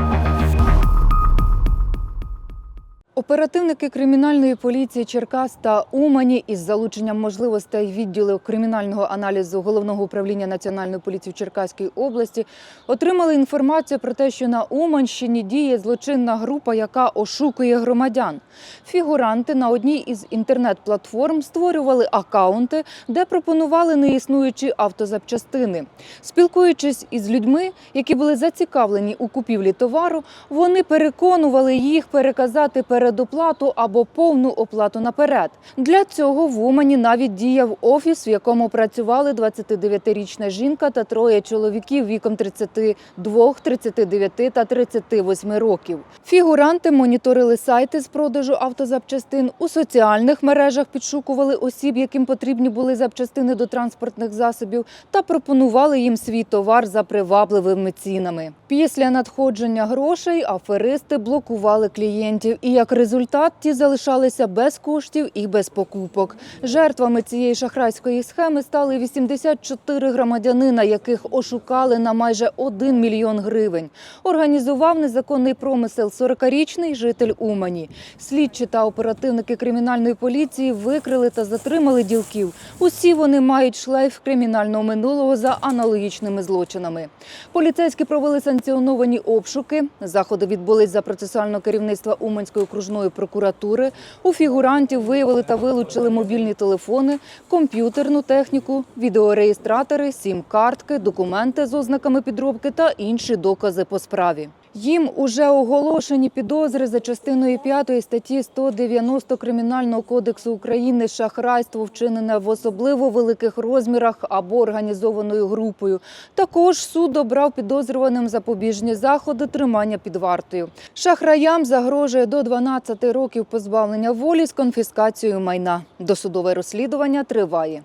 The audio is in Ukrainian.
Thank you. Оперативники кримінальної поліції Черкас та Умані із залученням можливостей відділу кримінального аналізу головного управління національної поліції в Черкаській області отримали інформацію про те, що на Уманщині діє злочинна група, яка ошукує громадян. Фігуранти на одній із інтернет-платформ створювали акаунти, де пропонували неіснуючі автозапчастини. Спілкуючись із людьми, які були зацікавлені у купівлі товару, вони переконували їх переказати передоплату або повну оплату наперед. Для цього в Умані навіть діяв офіс, в якому працювали 29-річна жінка та троє чоловіків віком 32, 39 та 38 років. Фігуранти моніторили сайти з продажу автозапчастин у соціальних мережах, підшукували осіб, яким потрібні були запчастини до транспортних засобів, та пропонували їм свій товар за привабливими цінами. Після надходження грошей аферисти блокували клієнтів, і як результат ті залишалися без коштів і без покупок. Жертвами цієї шахрайської схеми стали 84 громадянина, яких ошукали на майже 1 мільйон гривень. Організував незаконний промисел 40-річний житель Умані. Слідчі та оперативники кримінальної поліції викрили та затримали ділків. Усі вони мають шлейф кримінального минулого за аналогічними злочинами. Поліцейські провели санкціоновані обшуки. Заходи відбулись за процесуального керівництва Уманської окружної прокуратури. У фігурантів виявили та вилучили мобільні телефони, комп'ютерну техніку, відеореєстратори, сім-картки, документи з ознаками підробки та інші докази по справі. Їм уже оголошені підозри за частиною 5 статті 190 Кримінального кодексу України шахрайство вчинене в особливо великих розмірах або організованою групою. Також суд обрав підозрюваним запобіжні заходи тримання під вартою. Шахраям загрожує до 12 років позбавлення волі з конфіскацією майна. Досудове розслідування триває.